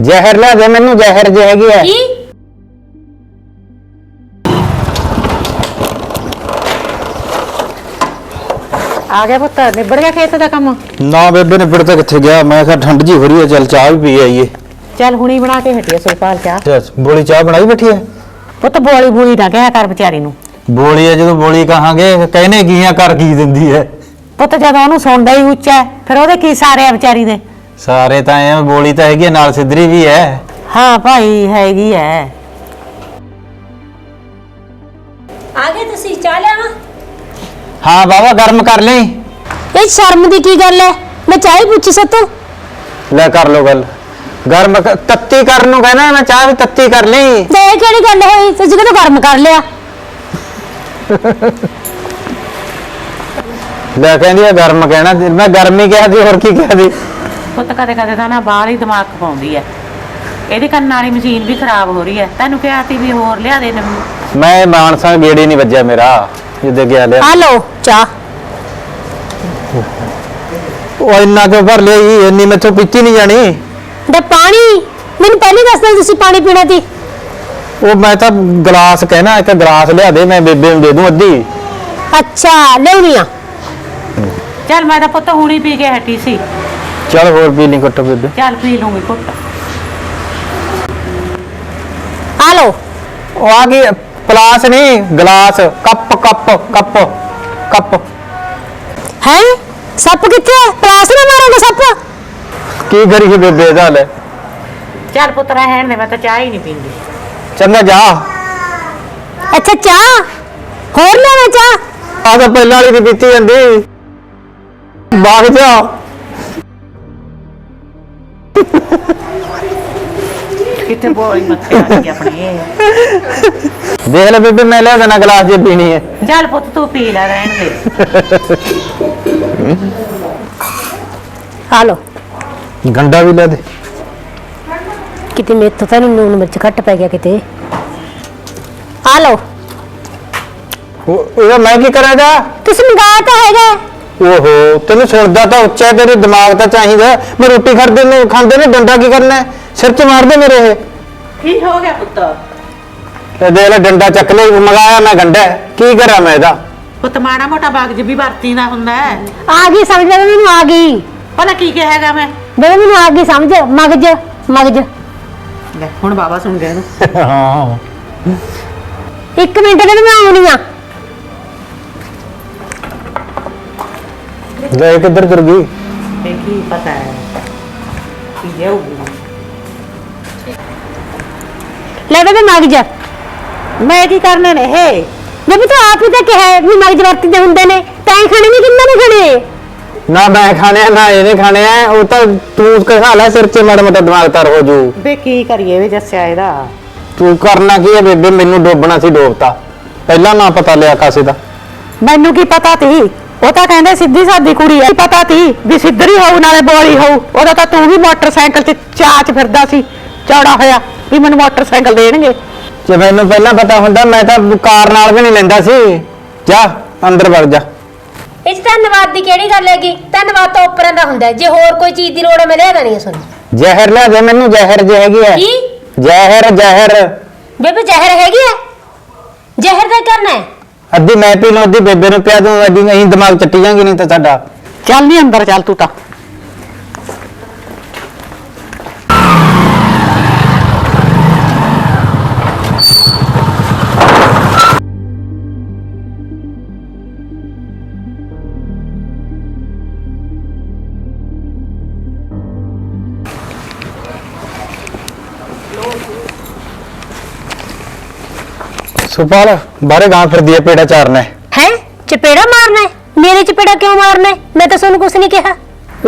ਜ਼ਹਿਰ ਲਿਆ ਦੇ ਮੈਨੂੰ ਜ਼ਹਿਰ ਜੇ ਹੈਗੀ ਹੈ। ਕੀ? ਆ ਗਿਆ ਪੁੱਤ ਨਿਬੜ ਗਿਆ ਖੇਤ ਦਾ ਕੰਮ? ਨਾ ਬੇਬੇ ਨੇ ਫਿਰ ਤਾਂ ਕਿੱਥੇ ਗਿਆ? ਮੈਂ ਕਿਹਾ ਠੰਡ ਜੀ ਹੋ ਰਹੀ ਹੈ ਚੱਲ ਚਾਹ ਵੀ ਪੀ ਆਈਏ। ਚੱਲ ਹੁਣੀ ਬਣਾ ਕੇ ਹਟੀ ਆ ਸੁਰਪਾਲ ਚਾਹ। ਚੱਲ ਬੋਲੀ ਚਾਹ ਬਣਾਈ ਬੈਠੀ ਹੈ? ਪੁੱਤ ਬੋਲੀ ਬੋਲੀ ਨਾ ਕਹਿਆ ਕਰ ਵਿਚਾਰੀ ਨੂੰ। ਬੋਲੀ ਹੈ ਜਦੋਂ ਬੋਲੀ ਕਹਾਂਗੇ ਕਹਿੰਨੇ ਕੀਆਂ ਕਰ ਕੀ ਦਿੰਦੀ ਹੈ? ਪੁੱਤ ਜਦੋਂ ਉਹਨੂੰ ਸੁਣਦਾ ਹੀ ਉੱਚਾ ਹੈ, ਫਿਰ ਉਹਦੇ ਕੀ ਸਾਰੇ ਆ ਵਿਚਾਰੀ ਦੇ? ਸਾਰੇ ਤਾਂ ਐ ਬੋਲੀ ਤਾਂ ਹੈਗੀ ਹੈ, ਨਾਲ ਸਿੱਧਰੀ ਵੀ ਹੈ ਹਾਂ ਭਾਈ ਹੈਗੀ ਐ। ਆ ਗਏ ਤੁਸੀਂ ਚਾਹ ਲਿਆਵਾਂ? ਹਾਂ ਬਾਬਾ ਗਰਮ ਕਰ ਲਈ। ਇਹ ਸ਼ਰਮ ਦੀ ਕੀ ਗੱਲ ਹੈ ਮੈਂ ਚਾਹ ਹੀ ਪੁੱਛੀ ਸਤੋ। ਲੈ ਕਰ ਲੋ ਗੱਲ। ਗਰਮ ਕ- ਤੱਤੀ ਕਰਨ ਨੂੰ ਕਹਿੰਦਾ ਮੈਂ ਚਾਹ ਵੀ ਤੱਤੀ ਕਰ ਲਈ। ਤੇ ਇਹ ਕਿਹੜੀ ਗੱਲ ਹੋਈ? ਤੁਸੀਂ ਕਿਹੜਾ ਗਰਮ ਕਰ ਲਿਆ? ਲੈ ਕਹਿੰਦੀ ਆ ਗਰਮ ਕਹਿਣਾ। ਸੀ। ਮੈਂ ਗਰਮੀ ਕਿਹਾ ਸੀ ਹੋਰ ਕੀ ਕਿਹਾ ਸੀ? ਪੁੱਤ ਕਦੇ ਕਦੇ ਤਾਂ ਨਾ ਬਾਹਰ ਹੀ ਦਿਮਾਗ ਖਪਾਉਂਦੀ ਐ। ਇਹਦੇ ਕੰਨ ਵਾਲੀ ਮਸ਼ੀਨ ਵੀ ਖਰਾਬ ਹੋ ਰਹੀ ਐ। ਤੈਨੂੰ ਕਿਹਾ ਸੀ ਵੀ ਹੋਰ ਲਿਆ ਦੇ ਨਵੀਂ ਮੈਂ ਮਾਨਸਾ ਗੇੜੀ ਨਹੀਂ ਵੱਜਿਆ ਮੇਰਾ ਜਿੱਦੇ ਗਿਆ ਲਿਆ। ਆ ਲਓ ਚਾਹ। ਉਹ ਇੰਨਾ ਕਿਉਂ ਭਰ ਲਿਆ ਜੀ? ਇੰਨੀ ਮੈਥੋਂ ਪੀਤੀ ਨਹੀਂ ਜਾਣੀ। ਤੇ ਪਾਣੀ ਮੈਨੂੰ ਪਹਿਲੇ ਦੱਸਦੇ ਤੁਸੀਂ ਪਾਣੀ ਪੀਣਾ ਸੀ। ਉਹ ਮੈਂ ਤਾਂ ਗਲਾਸ ਕਹਿਣਾ ਇੱਕ ਗਲਾਸ ਲਿਆ ਦੇ ਮੈਂ ਬੇਬੇ ਨੂੰ ਦੇ ਦੂੰ ਅੱਧੀ। ਅੱਛਾ ਲਿਆਉਣੀ ਆ। ਚੱਲ ਮੈਂ ਤਾਂ ਪੁੱਤ ਹੁਣੀ ਪੀ ਕੇ ਹਟੀ ਸੀ। ਚੱਲ ਹੋਰ ਪੀ ਲਈ ਘੁੱਟ ਬੇਬੇ ਚੱਲ ਪੀ ਲੂੰਗੀ ਘੁੱਟ ਆ ਲਓ ਉਹ ਆ ਗਈ ਪਲਾਸ ਨਹੀਂ glass cup cup cup cup ਹੈ ਸੱਪ ਕਿੱਥੇ ਹੈ ਪਲਾਸ ਨਾ ਮਾਰੋਗੇ ਸੱਪ ਕੀ ਕਰੀਏ ਬੇਬੇ ਦਾ ਲੈ ਚੱਲ ਪੁੱਤ ਰਹਿਣ ਦੇ ਮੈਂ ਤਾਂ ਚਾਹ ਹੀ ਨਹੀਂ ਪੀਂਦੀ ਚੰਗਾ ਜਾ ਅੱਛਾ ਚਾਹ ਹੋਰ ਲੈਣਾ ਚਾਹ ਆ ਤਾਂ ਪਹਿਲਾਂ ਵਾਲੀ ਨਹੀਂ ਪੀਤੀ ਜਾਂਦੀ ਬਾਗ ਜਾ ਕਿੱਥੇ ਬੋਲੀ ਮੱਥੇ ਆ ਗਈ ਆਪਣੀ ਇਹ। ਦੇਖ ਲੈ ਬੇਬੇ ਮੈਂ ਲਿਆ ਦੇਣਾ ਗਲਾਸ ਜੇ ਪੀਣੀ ਹੈ। ਚੱਲ ਪੁੱਤ ਤੂੰ ਪੀ ਲੈ ਰਹਿਣ ਦੇ। ਆ ਗੰਡਾ ਵੀ ਲੈ ਦੇ। ਕਿਤੇ ਮੇਥੋਂ ਤਾਂ ਨੂਨ ਮਿਰਚ ਘੱਟ ਪੈ ਗਿਆ ਕਿਤੇ। ਆ ਲਓ। ਉਹ ਇਹਦਾ ਮੈਂ ਕੀ ਕਰਾਂ ਜਾ ਤੁਸੀਂ ਮੰਗਾਇਆ ਤਾਂ ਹੈਗਾ। ਓਹੋ ਤੈਨੂੰ ਸੁਣਦਾ ਤਾਂ ਉੱਚਾ ਹੈ, ਤੇਰੇ ਦਿਮਾਗ ਤਾਂ ਚਾਹੀਦਾ ਹੈ। ਮੈਂ ਰੋਟੀ ਖਾਂਦੇ ਨੇ ਖਾਂਦੇ ਨੇ ਡੰਡਾ ਕੀ ਕਰਨਾ ਹੈ? ਸਿਰ 'ਚ ਮਾਰਦੇ ਮੇਰੇ ਇਹ? ਕੀ ਹੋ ਗਿਆ ਪੁੱਤ? ਤੇ ਦੇਖ ਲੈ ਡੰਡਾ ਚੱਕ ਲੈ ਮੰਗਾਇਆ ਮੈਂ ਗੰਡਾ ਹੈ। ਕੀ ਕਰਾਂ ਮੈਂ ਇਹਦਾ? ਪੁੱਤ ਮਾੜਾ ਮੋਟਾ ਬਾਗ ਵੀ ਵਰਤੀ ਦਾ ਹੁੰਦਾ ਹੈ। ਆ ਗਈ ਸਮਝ ਬੇਬੇ ਮੈਨੂੰ ਆ ਗਈ। ਭਲਾ ਕੀ ਕਹੇਗਾ ਮੈਂ? ਬੇਬੇ ਮੈਨੂੰ ਆ ਗਈ ਸਮਝ। ਮਗਜ ਮਗਜ ਲੈ ਹੁਣ ਬਾਬਾ ਸੁਣ ਗਿਆ ਇਹਨੂੰ। ਹਾਂ। ਇੱਕ ਮਿੰਟ ਦੇ ਮੈਂ ਆਉਣੀ ਆ। ਲੈ ਕਿੱਧਰ ਤੁਰ ਗਈ? ਤੇ ਕੀ ਪਤਾ ਹੈ? ਕੀ ਜਾਊਗੀ ਲੈ ਬੇਬੇ ਮਗਜ ਮੈਂ ਕੀ ਕਰਨੇ ਨੇ ਇਹ? ਬੇਬੇ ਤੂੰ ਆਪ ਹੀ ਤਾਂ ਕਿਹਾ ਹੈ ਵੀ ਮਗਜ ਵਰਤਦੇ ਹੁੰਦੇ ਨੇ। ਤੈਂ ਖਾਣੇ ਨਹੀਂ ਕਿੰਨਾ ਨੇ ਖਾਣੇ? ਨਾ ਮੈਂ ਖਾਣੇ ਆ, ਨਾ ਇਹਨੇ ਖਾਣੇ ਆ। ਉਹ ਤਾਂ ਤੂੰ ਕਹਾ ਲੈ ਸਿਰ 'ਚ ਮਾੜਾ ਮੋਟਾ ਦਿਮਾਗ ਤਰ ਹੋ ਜੂ। ਵੇ ਕੀ ਕਰੀਏ ਵੀ ਦੱਸਿਆ ਇਹਦਾ। ਤੂੰ ਕਰਨਾ ਕੀ ਹੈ ਬੇਬੇ? ਮੈਨੂੰ ਡੋਬਣਾ ਸੀ ਡੋਬਤਾ। ਪਹਿਲਾਂ ਨਾ ਪਤਾ ਲਿਆ ਕਾਸੇ ਦਾ। ਮੈਨੂੰ ਕੀ ਪਤਾ ਤੀ? ਉਹ ਤਾਂ ਕਹਿੰਦੇ ਸਿੱਧੀ ਸਾਦੀ ਕੁੜੀ ਐ ਪਤਾ ਤੀ ਵੀ ਸਿੱਧਰੀ ਹੋਊ ਨਾਲੇ ਬੋਲੀ ਹੋਊ। ਉਹਦਾ ਤਾਂ ਤੂੰ ਵੀ ਮੋਟਰਸਾਈਕਲ 'ਚ ਚਾਚ ਫਿਰਦਾ ਸੀ ਚੌੜਾ ਹੋਇਆ ਵੀ ਮੈਨੂੰ ਮੋਟਰਸਾਈਕਲ ਦੇਣਗੇ। ਜੇ ਮੈਨੂੰ ਪਹਿਲਾਂ ਪਤਾ ਹੁੰਦਾ ਮੈਂ ਤਾਂ ਕਾਰ ਨਾਲ ਵੀ ਨਹੀਂ ਲੈਂਦਾ ਸੀ। ਜਾ ਅੰਦਰ ਵੜ ਜਾ। ਇਹ 'ਚ ਧੰਨਵਾਦ ਦੀ ਕਿਹੜੀ ਗੱਲ ਹੈਗੀ? ਧੰਨਵਾਦ ਤਾਂ ਉੱਪਰਾਂ ਦਾ ਹੁੰਦਾ ਹੈ। ਜੇ ਹੋਰ ਕੋਈ ਚੀਜ਼ ਦੀ ਲੋੜ ਹੈ ਮੈਂ ਲਿਆ ਦੇਣੀ ਹੈ ਤੁਹਾਨੂੰ ਜ਼ਹਿਰ ਲਿਆ ਦੇ ਮੈਨੂੰ ਜ਼ਹਿਰ ਜੇ ਹੈਗੀ ਹੈ। ਕੀ? ਜ਼ਹਿਰ ਜ਼ਹਿਰ। ਬੇਬੇ ਜ਼ਹਿਰ ਹੈਗੀ ਹੈ? ਜ਼ਹਿਰ ਦਾ ਕਰਨਾ ਹੈ। ਅੱਧੀ ਮੈਂ ਪੀ ਲਊਂ, ਅੱਧੀ ਬੇਬੇ ਨੂੰ ਪਿਆ ਦੂੰ ਅੱਧੀ ਅਸੀਂ ਦਿਮਾਗ ਚੱਟੀ ਜਾਂਗੀ ਨਹੀਂ ਤਾਂ ਸਾਡਾ। ਚੱਲ ਨਹੀਂ ਅੰਦਰ ਚੱਲ ਤੂੰ ਤਾਂ। ਸੁਪਾਲ ਬਾਹਰੇ ਗਾਂ ਫਿਰਦੀ ਹੈ ਪੇੜਾ ਚਾਰਨਾ ਹੈ। ਹੈ? ਚਪੇੜਾ ਮਾਰਨਾ ਹੈ? ਮੇਰੇ ਚਪੇੜਾ ਕਿਉਂ ਮਾਰਨਾ ਹੈ? ਮੈਂ ਤਾਂ ਤੁਹਾਨੂੰ ਕੁਝ ਨਹੀਂ ਕਿਹਾ।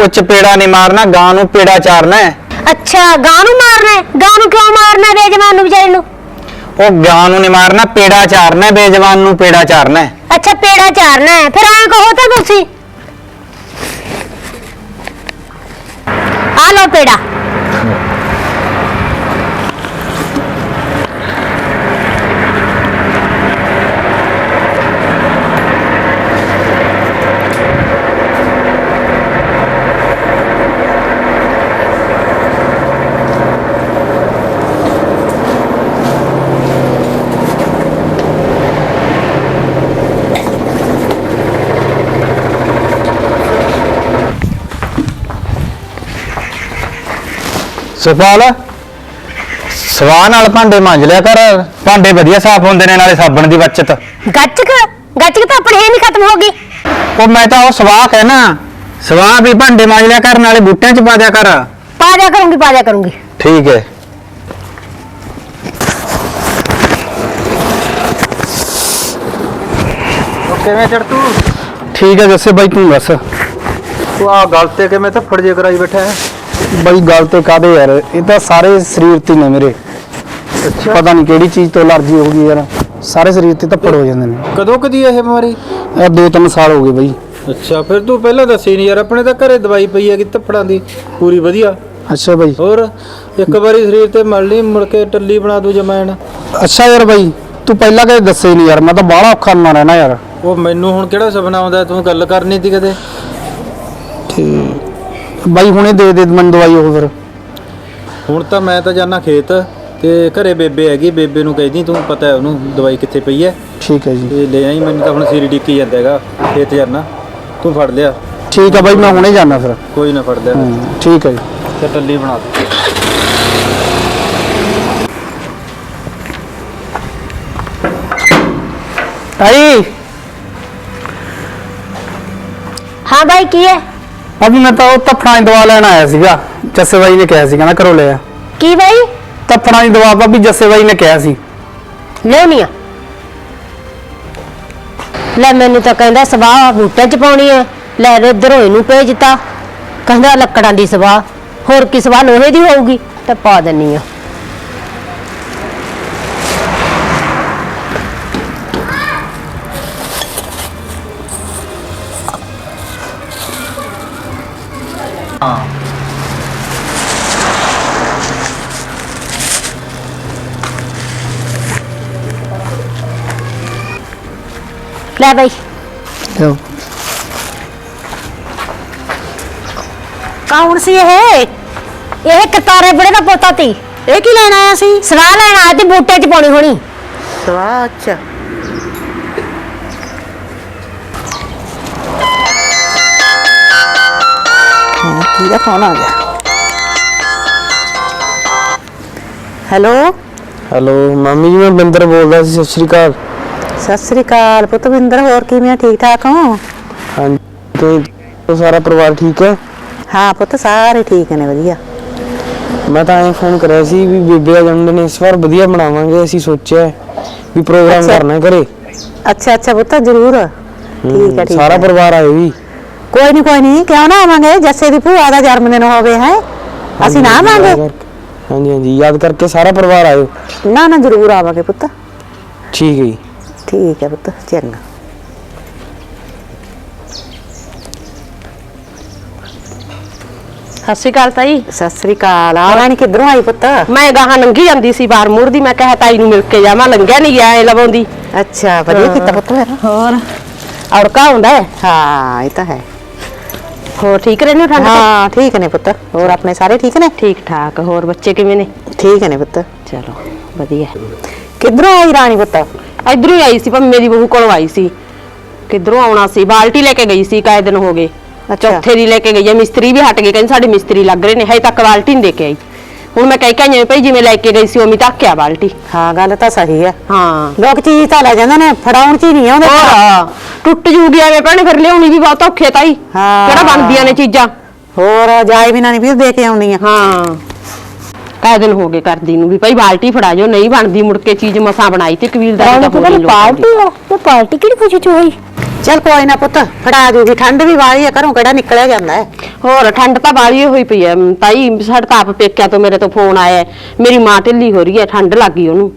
ਉਹ ਚਪੇੜਾ ਨਹੀਂ ਮਾਰਨਾ ਗਾਂ ਨੂੰ ਪੇੜਾ ਚਾਰਨਾ ਹੈ। ਅੱਛਾ ਗਾਂ ਨੂੰ ਮਾਰਨਾ ਹੈ? ਗਾਂ ਨੂੰ ਕਿਉਂ ਮਾਰਨਾ ਹੈ ਬੇਜਮਾਨ ਨੂੰ ਵਿਚਾਰੇ ਨੂੰ? ਉਹ ਗਾਂ ਨੂੰ ਨਹੀਂ ਮਾਰਨਾ ਪੇੜਾ ਚਾਰਨਾ ਹੈ, ਬੇਜਵਾਨ ਨੂੰ ਪੇੜਾ ਚਾਰਨਾ ਹੈ। ਅੱਛਾ ਪੇੜਾ ਚਾਰਨਾ ਹੈ। ਫਿਰ ਐਂ ਕਹੋ ਤਾਂ ਤੁਸੀਂ। ਆ ਲਓ ਪੇੜਾ। ਸੁਪਾਲ ਸਵਾਹ ਨਾਲ ਭਾਂਡੇ ਮਾਂਜ ਲਿਆ ਕਰ। ਭਾਂਡੇ ਵਧੀਆ ਸਾਫ਼ ਹੁੰਦੇ ਨੇ ਨਾਲੇ ਸਾਬਣ ਦੀ ਬਚਤ। ਗੱਚਕ ਗੱਚਕ ਤਾਂ ਆਪਣੇ ਹੀ ਨਹੀਂ ਖਤਮ ਹੋ ਗਈ। ਉਹ ਮੈਂ ਤਾਂ ਉਹ ਸਵਾਹ ਕਹਿਣਾ। ਸਵਾਹ ਵੀ ਭਾਂਡੇ ਮਾਂਜ ਲਿਆ ਕਰ ਨਾਲੇ ਬੂਟਿਆਂ 'ਚ ਪਾ ਦਿਆ ਕਰ। ਪਾ ਜਾ ਕਰੂੰਗੀ ਪਾ ਜਾ ਕਰੂੰਗੀ। ਠੀਕ ਹੈ। ਕਿਵੇਂ ਚੜ ਤੂੰ? ਠੀਕ ਹੈ ਜੱਸੇ ਬਾਈ ਤੂੰ ਦੱਸ। ਤੂੰ ਆ ਗੱਲ ਤੇ ਕਿਵੇਂ ਥੱਫੜ ਜੇ ਕਰਾਈ ਬੈਠਾ ਹੈ? ਬਾਈ ਗੱਲ ਤੇ ਕਾਦੇ ਯਾਰ? ਇਹ ਤਾਂ ਸਾਰੇ ਸਰੀਰ ਤੇ ਹੀ ਨੇ ਮੇਰੇ। ਅੱਛਾ। ਪਤਾ ਨਹੀਂ ਕਿਹੜੀ ਚੀਜ਼ ਤੋਂ ਅਲਰਜੀ ਹੋ ਗਈ ਯਾਰ। ਸਾਰੇ ਸਰੀਰ ਤੇ ਧੱਪੜ ਹੋ ਜਾਂਦੇ ਨੇ। ਕਦੋਂ ਕਦੀ ਇਹ ਬਿਮਾਰੀ? ਇਹ ਦੋ ਤਿੰਨ ਸਾਲ ਹੋ ਗਏ ਬਾਈ। ਅੱਛਾ ਫਿਰ ਤੂੰ ਪਹਿਲਾਂ ਦੱਸੀ ਨਹੀਂ ਯਾਰ। ਆਪਣੇ ਤਾਂ ਘਰੇ ਦਵਾਈ ਪਈ ਹੈਗੀ ਥੱਫੜਾਂ ਦੀ। ਪੂਰੀ ਵਧੀਆ। ਅੱਛਾ ਬਾਈ। ਹੋਰ ਇੱਕ ਵਾਰੀ ਸਰੀਰ ਤੇ ਮਲ ਲਈ ਮੁੜ ਕੇ ਟੱਲੀ ਬਣਾ ਦੂ ਜਮੈਣ ਅੱਛਾ ਯਾਰ ਬਾਈ ਤੂੰ ਪਹਿਲਾਂ ਕਦੇ ਦੱਸੇ ਨਹੀਂ ਯਾਰ। ਮੈਂ ਤਾਂ ਬਾਹਲਾ ਔਖਾ ਨਾ ਰਹਿਣਾ ਯਾਰ। ਉਹ ਮੈਨੂੰ ਹੁਣ ਕਿਹੜਾ ਸੁਪਨਾ ਆਉਂਦਾ? ਤੂੰ ਗੱਲ ਕਰਨੀ ਸੀ ਕਦੇ। ਤੇ ਬਾਈ ਹੁਣੇ ਦੇ ਦੇ ਮੈਨੂੰ ਦਵਾਈ ਉਹ ਫਿਰ। ਹੁਣ ਤਾਂ ਮੈਂ ਤਾਂ ਜਾਣਾ ਖੇਤ ਤੇ ਘਰੇ ਬੇਬੇ ਹੈਗੀ ਬੇਬੇ ਨੂੰ ਕਹਿਦੀ ਤੂੰ ਪਤਾ ਹੈ ਉਹਨੂੰ ਦਵਾਈ ਕਿੱਥੇ ਪਈ ਹੈ? ਠੀਕ ਹੈ ਜੀ। ਤੇ ਲੈ ਆਈ ਮੈਨੂੰ ਤਾਂ ਹੁਣ ਸਿਰ ਡਿੱਕੀ ਜਾਂਦਾ ਹੈਗਾ ਖੇਤ ਜਾਣਾ ਤੂੰ ਫੜ ਲਿਆ। ਠੀਕ ਹੈ ਬਾਈ ਮੈਂ ਹੁਣੇ ਜਾਣਾ ਫਿਰ। ਕੋਈ ਨਾ ਫੜ ਲਿਆ। ਠੀਕ ਹੈ ਜੀ। ਤੇ ਟੱਲੀ ਬਣਾ ਦੇ। ਤਾਈ। ਹਾਂ ਬਾਈ ਕੀ ਹੈ? ਅਭੀ ਮੈਂ ਤਾਂ ਉਹ ਤਫੜਾਂ ਦੀ ਦਵਾ ਲੈਣ ਆਇਆ ਸੀਗਾ ਜੱਸੇ ਬਾਈ ਨੇ ਕਿਹਾ ਸੀ ਕਹਿੰਦਾ ਘਰੋਂ ਲੈ ਆ ਕੀ ਬਾਈ? ਤਫੜਾਂ ਦੀ ਦਵਾ ਭਾਬੀ ਜੱਸੇ ਬਾਈ ਨੇ ਕਿਹਾ ਸੀ। ਲਿਆਉਣੀ ਆ। ਲੈ ਮੈਨੂੰ ਤਾਂ ਕਹਿੰਦਾ ਸਵਾਹ ਬੂਟੇ ਚ ਪਾਉਣੀ ਹੈ ਲੈ ਇਧਰ ਹੋਏ ਨੂੰ ਭੇਜਤਾ ਕਹਿੰਦਾ ਲੱਕੜਾਂ ਦੀ ਸਵਾਹ। ਹੋਰ ਕੀ ਸਵਾਹ ਲੋਹੇ ਦੀ ਹੋਊਗੀ ਤੇ ਪਾ ਦਿੰਨੀ ਆ। ਲੈ ਬਾਈ। ਲਿਆਓ। ਕੌਣ ਸੀ ਇਹ? ਇਹ ਕਤਾਰੇ ਬੜੇ ਦਾ ਪੋਤਾ ਤੀ। ਇਹ ਕੀ ਲੈਣ ਆਇਆ ਸੀ? ਸਵਾਹ ਲੈਣ ਆਇਆ ਤੇ ਬੂਟੇ ਚ ਪਾਉਣੀ ਹੋਣੀ। ਸਵਾਹ ਅੱਛਾ। ਹਾਂ ਕਿਹਦਾ ਫੋਨ ਆ ਗਿਆ। ਹੈਲੋ? ਹੈਲੋ ਮਾਮੀ ਜੀ ਮੈਂ ਬਿੰਦਰ ਬੋਲਦਾ ਸੀ ਸਤਿ ਸ਼੍ਰੀ ਅਕਾਲ। ਸਤਿ ਸ੍ਰੀ ਅਕਾਲ ਪੁੱਤਵਿੰਦਰ ਹੋਰ ਕਿਵੇਂ ਆ? ਠੀਕ ਠਾਕ ਹੋ? ਹਾਂਜੀ ਤੇ ਸਾਰਾ ਪਰਿਵਾਰ ਠੀਕ ਹੈ? ਹਾਂ ਪੁੱਤ ਸਾਰੇ ਠੀਕ ਨੇ ਵਧੀਆ। ਮੈਂ ਤਾਂ ਐਂ ਫੋਨ ਕਰਿਆ ਸੀ ਵੀ ਬੇਬੇ ਦਾ ਜਨਮ ਦਿਨ ਇਸ ਵਾਰ ਵਧੀਆ ਮਨਾਵਾਂਗੇ ਅਸੀਂ ਸੋਚਿਆ ਹੈ ਵੀ ਪ੍ਰੋਗਰਾਮ ਅੱਛਾ। ਕਰਨਾ ਘਰੇ। ਅੱਛਾ ਅੱਛਾ ਪੁੱਤ ਜ਼ਰੂਰ। ਠੀਕ ਹੈ ਠੀਕ ਸਾਰਾ ਹੈ। ਪਰਿਵਾਰ ਆਏ ਵੀ। ਕੋਈ ਨਹੀਂ ਕੋਈ ਨਹੀਂ ਕਿਉਂ ਨਾ ਆਵਾਂਗੇ? ਜੱਸੇ ਦੀ ਭੂਆ ਦਾ ਜਨਮ ਦਿਨ ਹੋਵੇ ਹੈ? ਅਸੀਂ ਨਾ ਆਵਾਂਗੇ। ਹਾਂਜੀ ਹਾਂਜੀ ਯਾਦ ਕਰਕੇ ਸਾਰਾ ਪਰਿਵਾਰ ਆਇਓ। ਨਾ ਨਾ ਜ਼ਰੂਰ ਆਵਾਂਗੇ ਪੁੱਤ। ਠੀਕ ਹੈ ਜੀ। ਠੀਕ ਹੈ ਪੁੱਤ ਚੰਗਾ। ਸਤਿ ਸ਼੍ਰੀ ਅਕਾਲ ਤਾਈ। ਸਤਿ ਸ੍ਰੀ ਅਕਾਲ। ਆ ਰਾਣੀ ਕਿੱਧਰੋਂ ਆਈ ਪੁੱਤ। ਮੈਂ ਗਾਹਾਂ ਲੰਘੀ ਜਾਂਦੀ ਸੀ ਬਾਹਰ। ਮੂਰ ਦੀ ਮੈਂ ਕਿਹਾ ਤਾਈ ਨੂੰ ਮਿਲ ਕੇ ਜਾਵਾਂ। ਲੰਘਿਆ ਨਹੀਂ ਗਿਆ ਐ ਲਵਾਉਂਦੀ ਅੱਛਾ ਵਧੀਆ ਕੀਤਾ ਪੁੱਤ ਫਿਰ। ਹੋਰ। ਔੜਕਾ ਹੁੰਦਾ ਹੈ। ਹਾਂ ਇਹ ਤਾਂ ਹੈ। ਹੋਰ ਠੀਕ ਰਹਿੰਦੇ ਹੋ ਠੰਡ ਤੋਂ? ਹਾਂ ਠੀਕ ਨੇ ਪੁੱਤ। ਹੋਰ ਆਪਣੇ ਸਾਰੇ ਠੀਕ ਨੇ? ਠੀਕ ਠਾਕ ਹੋਰ ਬੱਚੇ ਕਿਵੇਂ ਨੇ? ਠੀਕ ਨੇ ਪੁੱਤ। ਚਲੋ ਵਧੀਆ। ਕਿੱਧਰੋਂ ਆਈ ਰਾਣੀ ਪੁੱਤ? ਇਧਰੋਂ ਹੀ ਆਈ ਸੀ ਪਰ ਮੇਰੀ ਬਹੂ ਕੋਲੋਂ ਆਈ ਸੀ। ਕਿੱਧਰੋਂ ਆਉਣਾ ਸੀ? ਬਾਲਟੀ ਲੈ ਕੇ ਗਈ ਸੀ ਕਾਏ ਦਿਨ ਹੋ ਗਏ। ਅੱਛਾ। ਚੌਥੇ ਦੀ ਲੈ ਕੇ ਗਈ ਹੈ। ਮਿਸਤਰੀ ਵੀ ਹਟ ਗਏ। ਕਹਿੰਦੇ ਸਾਡੇ ਮਿਸਤਰੀ ਲੱਗ ਰਹੇ ਨੇ। ਹਜੇ ਤੱਕ ਬਾਲਟੀ ਨਹੀਂ ਦੇ ਕੇ ਆਈ। ਹੁਣ ਮੈਂ ਕਹਿ ਕੇ ਆਈ ਹਾਂ ਭਈ ਜਿਵੇਂ ਲੈ ਕੇ ਗਈ ਸੀ ਉਵੇਂ ਧੱਕਿਆ ਬਾਲਟੀ। ਹਾਂ ਗੱਲ ਤਾਂ ਸਹੀ ਹੈ। ਹਾਂ। ਲੋਕ ਚੀਜ਼ ਤਾਂ ਲੈ ਜਾਂਦੇ ਨੇ ਫੜਾਉਣ ਚ ਹੀ ਨਹੀਂ ਆਉਂਦੇ। ਹੋਰ ਟੁੱਟ ਜੂਗੀ ਐਵੇਂ ਭੈਣੇ ਫਿਰ ਲਿਆਉਣੀ ਵੀ ਬਹੁਤ ਔਖੇ ਤਾਈ। ਹਾਂ। ਕਿਹੜਾ ਬਣਦੀਆਂ ਨੇ ਚੀਜ਼ਾਂ। ਹੋਰ ਜਾਏ ਬਿਨਾਂ ਨਹੀਂ ਵੀ ਦੇ ਕੇ ਆਉਂਦੀਆਂ। ਹਾਂ। ਕਾਹ ਦਿਨ ਹੋ ਗਏ ਕਰਦੀ ਨੂੰ ਵੀ ਭਾਈ ਬਾਲਟੀ ਫੜਾ ਜੋ ਨਹੀਂ ਬਣਦੀ ਮੁੜ ਕੇ ਚੀਜ਼ ਮਸਾਂ ਬਣਾਈ ਤੇ ਕਬੀਲਦਾਰੀ ਤਾਂ ਹੋਣੀ ਪਾਰਟੀ ਆ। ਪਾਰਟੀ ਕਿਹੜੀ ਖੁਸ਼ੀ ਚ ਹੋਈ? ਚੱਲ ਕੋਈ ਨਾ ਪੁੱਤ ਫੜਾ ਜੂਗੀ ਠੰਡ ਵੀ ਵਾਲੀ ਹੈ ਘਰੋਂ ਕਿਹੜਾ ਨਿਕਲਿਆ ਜਾਂਦਾ ਹੈ? ਹੋਰ ਠੰਡ ਤਾਂ ਬਾਲੀ ਹੋਈ ਪਈ ਐ ਤਾਈ ਸਾਡੇ ਤਾਂ ਆਪ ਪੇਕਿਆਂ ਤੋਂ ਮੇਰੇ ਤੋਂ ਫੋਨ ਆਇਆ ਹੈ। ਮੇਰੀ ਮਾਂ ਢਿੱਲੀ ਹੋ ਰਹੀ ਹੈ ਠੰਡ ਲੱਗ ਗਈ ਉਹਨੂੰ।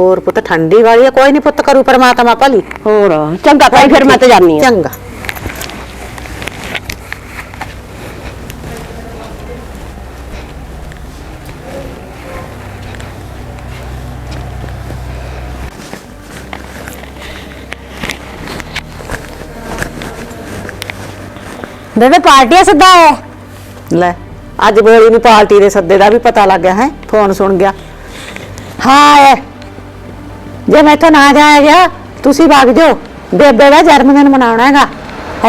ਹੋਰ ਪੁੱਤ ਠੰਡੀ ਵਾਲੀ ਹੈ ਕੋਈ ਨਹੀਂ ਪੁੱਤ ਕਰੂ ਪਰਮਾਤਮਾ ਭਲੀ। ਹੋਰ ਚੰਗਾ ਤਾਈ ਫਿਰ ਮੈਂ ਤੇ ਜਾਨੀ ਆ ਚੰਗਾ। ਬੇਬੇ ਪਾਰਟੀ ਸੱਦਾ ਹੈ। ਲੈ ਅੱਜ ਬੇੜੀ ਨੂੰ ਪਾਰਟੀ ਦੇ ਸੱਦੇ ਦਾ ਵੀ ਪਤਾ ਲੱਗ ਗਿਆ ਹੈ? ਫੋਨ ਸੁਣ ਗਿਆ। ਹਾਂ ਜੇ ਮੈਂ ਤਾਂ ਨਾ ਜਾਇਆ ਗਿਆ ਤੁਸੀਂ ਵਗ ਜਾਓ। ਬੇਬੇ ਦਾ ਜਨਮ ਦਿਨ ਮਨਾਉਣਾ ਹੈਗਾ।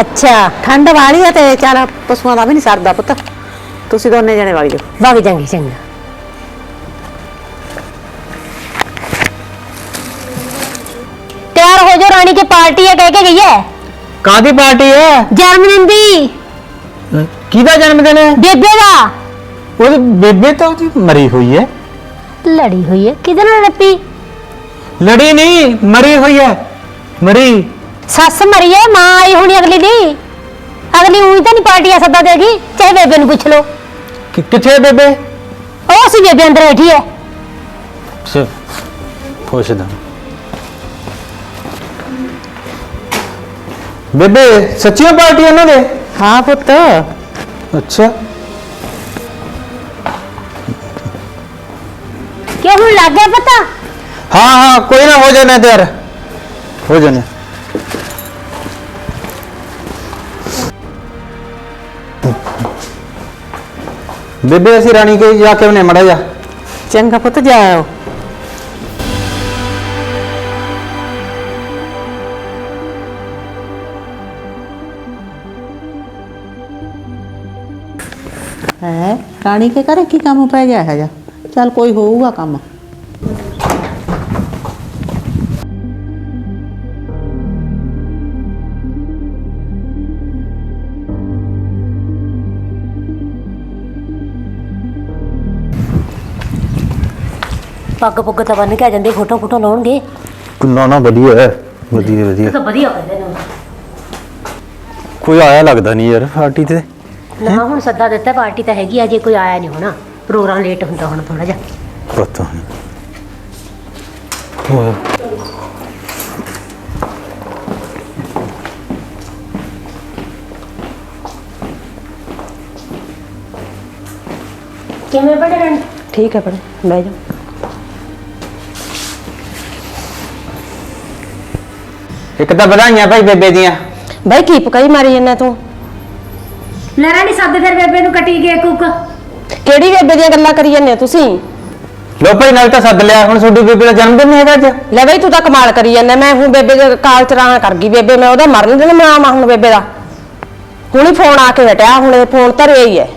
ਅੱਛਾ। ਠੰਡ ਵਾਲੀ ਹੈ ਤੇ ਚੱਲ ਪਸ਼ੂਆਂ ਦਾ ਵੀ ਨਹੀਂ ਸਰਦਾ ਪੁੱਤ। ਤੁਸੀਂ ਦੋਨੇ ਜਣੇ ਵਗ ਜਾਓ। ਵਗ ਜਾਂਗੀ ਚੰਗਾ। ਤਿਆਰ ਹੋ ਜਾ ਰਾਣੀ ਕੇ ਪਾਰਟੀ ਹੈ ਕਹਿ ਕੇ ਗਈ ਹੈ ਕਾਦੀ ਪਾਰਟੀ ਹੈ? ਜਨਮ ਦਿਨ ਦੀ। ਕਿਹਦਾ ਜਨਮ ਦਿਨ ਹੈ? ਬੇਬੇ ਦਾ। ਉਹਦੀ ਬੇਬੇ ਤਾਂ ਉਹਦੀ ਮਰੀ ਹੋਈ ਹੈ। ਲੜੀ ਹੋਈ ਹੈ। ਕਿਹਦੇ ਨਾਲ ਰੱਪੀ ਲੜੀ ਨਹੀਂ ਮਰੀ ਹੋਈ ਹੈ। ਮਰੀ। ਸੱਸ ਮਰੀ ਹੈ ਮਾਂ ਆਈ ਹੋਣੀ ਅਗਲੀ ਦੀ। ਅਗਲੀ ਉਹੀ ਤਾਂ ਨਹੀਂ ਪਾਰਟੀ ਆ ਸੱਦਾ ਦੇਗੀ। ਚਾਹੇ ਬੇਬੇ ਨੂੰ ਪੁੱਛ ਲਓ। ਕਿ- ਕਿੱਥੇ ਹੈ ਬੇਬੇ? ਉਹ ਸੀ ਬੇਬੇ ਅੰਦਰ ਬੈਠੀ ਹੈ। ਪੁੱਛਦਾ। ਬੇਬੇ ਸੱਚੀਓ ਪਾਰਟੀ ਉਹਨਾਂ ਦੇ? ਹਾਂ ਪੁੱਤ। ਅੱਛਾ। ਕਿਉਂ ਹੁਣ ਲੱਗ ਗਿਆ ਪਤਾ? ਹਾਂ ਹਾਂ ਕੋਈ ਨਾ ਹੋ ਜਾਣਾ ਤਿਆਰ। ਹੋ ਜਾਣਾ ਬੇਬੇ ਅਸੀਂ ਰਾਣੀ ਕੇ ਜਾ ਕੇ ਉਹਨੇ ਮੜਾ ਜਾ ਚੰਗਾ ਪੁੱਤ ਜਾਓ ਰਾਣੀ ਕੇ ਘਰੇ ਕੀ ਕੰਮ ਪੈ ਗਿਆ ਹੈ ਜਾ ਚੱਲ ਕੋਈ ਹੋਊਗਾ ਕੰਮ। ਪੱਗ ਪੁੱਗ ਤਾਂ ਬੰਨ ਕੇ ਆ ਜਾਂਦੇ ਫੋਟੋ ਫੋਟੋ ਲਾਉਣਗੇ। ਨਾ ਨਾ ਵਧੀਆ ਹੈ ਵਧੀਆ ਵਧੀਆ। ਤਾਂ ਵਧੀਆ ਕਹਿੰਦੇ ਨੇ। ਕੋਈ ਆਇਆ ਲੱਗਦਾ ਨਹੀਂ ਯਾਰ ਪਾਰਟੀ ਤੇ। ਨਾ ਹੁਣ ਸੱਦਾ ਦਿੱਤਾ ਪਾਰਟੀ ਤਾਂ ਹੈਗੀ ਅਜੇ ਕੋਈ ਆਇਆ ਨਹੀਂ ਹੋਣਾ। ਪ੍ਰੋਗਰਾਮ ਲੇਟ ਹੁੰਦਾ ਹੁਣ ਥੋੜਾ ਜਿਹਾ। ਪਤਾ ਨਹੀਂ ਉਹ ਕਿਵੇਂ ਬੜੇ ਰਣ ਠੀਕ ਹੈ ਭੈਣੇ ਬਹਿ ਜਾ। ਇੱਕ ਤਾਂ ਵਧਾਈਆਂ ਭਾਈ ਬੇਬੇ ਦੀਆਂ। ਬਾਈ ਕੀ ਪਕਾਈ ਮਾਰੀ ਜੰਨਾ ਤੂੰ? ਲੈ ਰਾਣੀ ਸੱਦ ਫਿਰ ਬੇਬੇ ਨੂੰ ਕੱਟੀ ਕੇ ਕੁੱਕ। ਕਿਹੜੀ ਬੇਬੇ ਦੀਆਂ ਗੱਲਾਂ ਕਰੀ ਜਾਂਦੇ ਹੋ ਤੁਸੀਂ? ਲੋ ਭਾਈ ਨਾਲ ਤਾਂ ਸੱਦ ਲਿਆ ਹੁਣ ਤੁਹਾਡੀ ਬੇਬੇ ਦਾ ਜਨਮ ਦਿਨ ਨਹੀਂ ਹੈਗਾ ਅੱਜ। ਲੈ ਬਈ ਤੂੰ ਤਾਂ ਕਮਾਲ ਕਰੀ ਜਾਂਦਾ ਮੈਂ ਹੁਣ ਬੇਬੇ ਦੇ ਕਾਲ ਚਰਾਣਾ ਕਰ ਗਈ ਬੇਬੇ ਮੈਂ ਉਹਦਾ ਮਰਨ ਦਿਨ ਮਨਾਵਾਂ ਹੁਣ ਬੇਬੇ ਦਾ। ਹੁਣੀ ਫੋਨ ਆ ਕੇ ਹਟਿਆ ਹੁਣ ਇਹ ਫੋਨ ਧਰਿਆ ਹੀ ਹੈ।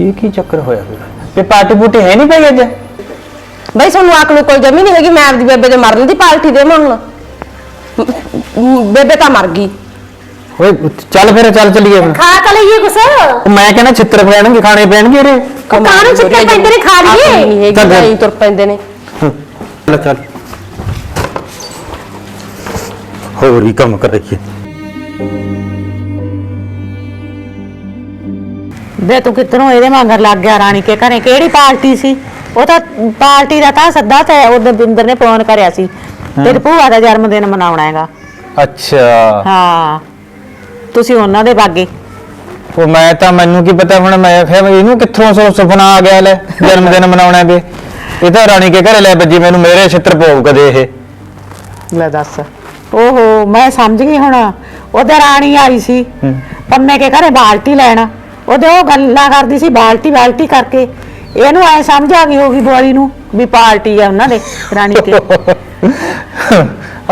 ਇਹ ਕੀ ਚੱਕਰ ਹੋਇਆ ਫਿਰ? ਤੇ ਪਾਰਟੀ ਪੂਟੀ ਹੈ ਨਹੀਂ ਪਈ ਅੱਜ? ਬਈ ਸਾਨੂੰ ਆਕਲ ਕੋਈ ਜਮੀ ਨਹੀਂ ਹੈਗੀ ਮੈਂ ਆਪਦੀ ਬੇਬੇ ਦੇ ਮਰਨ ਦੀ ਪਾਰਟੀ ਦੇਵਾਂ ਹੁਣ। ਬੇਬੇ ਤਾਂ ਮਰ ਗਈ। ਓਏ ਚੱਲ ਫਿਰ ਚੱਲ ਚੱਲੀਏ ਫਿਰ। ਖਾ ਤਾਂ ਲਈਏ ਕੁਛ। ਉਹ ਮੈਂ ਕਹਿੰਦਾ ਛਿੱਤਰ ਪੈਣਗੇ ਖਾਣੇ ਪੈਣਗੇ ਰੇ ਕਾਹਨੂੰ ਚਿੱਟੇ ਪੈਂਦੇ ਨੇ ਖਾ ਲਈਏ। ਨਹੀਂ ਹੈਗੀ ਚੱਲ। ਨਹੀਂ ਤੁਰ ਪੈਂਦੇ ਨੇ। ਚੱਲ ਚੱਲ। ਹੋਰ ਹੀ ਕੰਮ ਕਰਾਈਏ ਵੇ ਤੂੰ ਕਿੱਧਰੋਂ ਇਹਦੇ ਮਗਰ ਲੱਗ ਗਿਆ ਰਾਣੀ ਕੇ ਘਰੇ? ਕਿਹੜੀ ਪਾਰਟੀ ਸੀ? ਉਹ ਤਾਂ ਪਾਰਟੀ ਦਾ ਤਾਂ ਸੱਦਾ ਤੇ ਉਹਦੇ ਬਿੰਦਰ ਨੇ ਫੋਨ ਕਰਿਆ ਸੀ। ਤੇਰੀ ਭੂਆ ਦਾ ਜਨਮ ਦਿਨ ਮਨਾਉਣਾ ਹੈਗਾ। ਅੱਛਾ। ਹਾਂ। ਤੁਸੀਂ ਉਹਨਾਂ ਦੇ ਬਾਗੇ। ਉਹ ਮੈਂ ਤਾਂ ਮੈਨੂੰ ਕੀ ਪਤਾ ਹੁਣ ਮੈਂ ਫਿਰ ਇਹਨੂੰ ਕਿੱਥੋਂ ਸੋ ਸੁਪਨਾ ਆ ਗਿਆ ਲੈ ਜਨਮ ਦਿਨ ਮਨਾਉਣਾ ਵੀ ਇਹ ਤਾਂ ਰਾਣੀ ਕੇ ਘਰੇ ਲੈ ਬੱਜੀ ਮੈਨੂੰ ਮੇਰੇ ਛਿੱਤਰ ਪਊ ਕਦੇ ਇਹ। ਲੈ ਦੱਸ। ਓਹੋ ਮੈਂ ਸਮਝ ਗਈ ਹੁਣ। ਉਹਦੇ ਰਾਣੀ ਆਈ ਸੀ ਪੰਮੇ ਕੇ ਘਰੇ ਬਾਲਟੀ ਲੈਣ। ਉਹਦੇ ਉਹ ਗੱਲਾਂ ਕਰਦੀ ਸੀ ਬਾਲਟੀ ਬਾਲਟੀ ਕਰਕੇ। ਇਹਨੂੰ ਐ ਸਮਝ ਆ ਗਈ ਹੋਗੀ ਬੋਲੀ ਨੂੰ ਵੀ ਪਾਰਟੀ ਆ ਉਹਨਾਂ ਦੇ ਰਾਣੀ ਕੇ।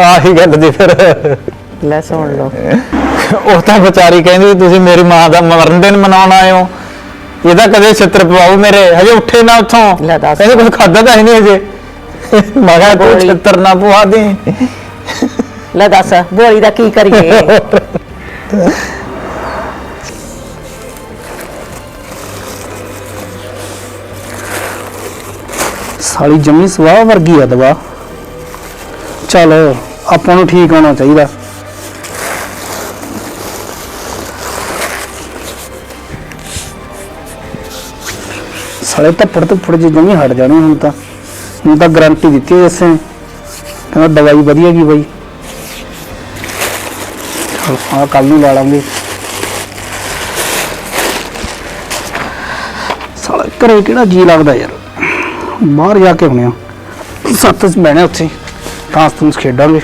ਆਹੀ ਗੱਲ ਦੀ ਫਿਰ। ਲੈ ਸੁਣ ਲਓ। ਉਹ ਤਾਂ ਵਿਚਾਰੀ ਕਹਿੰਦੀ ਤੁਸੀਂ ਮੇਰੀ ਮਾਂ ਦਾ ਮਰਨ ਦਿਨ ਮਨਾਉਣ ਆਏ ਹੋ। ਇਹਦਾ ਕਦੇ ਛਿੱਤਰ ਪਵਾਓ ਮੇਰੇ ਹਜੇ ਉੱਠੇ ਨਾ ਉੱਥੋਂ। ਲੈ ਦੱਸ। ਕਹਿੰਦੇ ਕੁਝ ਖਾਦਾ ਤਾਂ ਹੈ ਨਹੀਂ ਹਜੇ। ਮੈਂ ਕਿਹਾ ਤੂੰ ਗੋਲੀ। ਛਿੱਤਰ ਨਾ ਪਵਾ ਦੇ। ਲੈ ਦੱਸ ਬੋਲੀ ਦਾ ਕੀ ਕਰੀਏ? ਸਾਲੀ ਜੰਮੀ ਸਵਾਹ ਵਰਗੀ ਆ ਦਵਾ। ਚਲ ਆਪਾਂ ਨੂੰ ਠੀਕ ਹੋਣਾ ਚਾਹੀਦਾ। ਸਾਲੇ ਧੱਪੜ ਧੁੱਪੜ ਜੇ ਜੰਮੀ ਹਟ ਜਾਣੇ ਹੁਣ ਤਾਂ। ਹੁਣ ਤਾਂ ਗਾਰੰਟੀ ਦਿੱਤੀ ਐ ਇਸੇ ਕਹਿੰਦਾ ਦਵਾਈ ਵਧੀਆ ਕੀ ਬਾਈ। ਆ ਕੱਲ ਨੂੰ ਲਾ ਲਾਂਗੇ। ਸਾਲਾ ਘਰੇ ਕਿਹੜਾ ਜੀ ਲੱਗਦਾ ਯਾਰ। ਬਾਹਰ ਜਾ ਕੇ ਆਉਣੇ ਆ। ਸੱਤ ਚ ਬਹਿਣੇ ਉੱਥੇ। ਤਾਂ ਤੁਮ ਖੇਡਾਂਗੇ।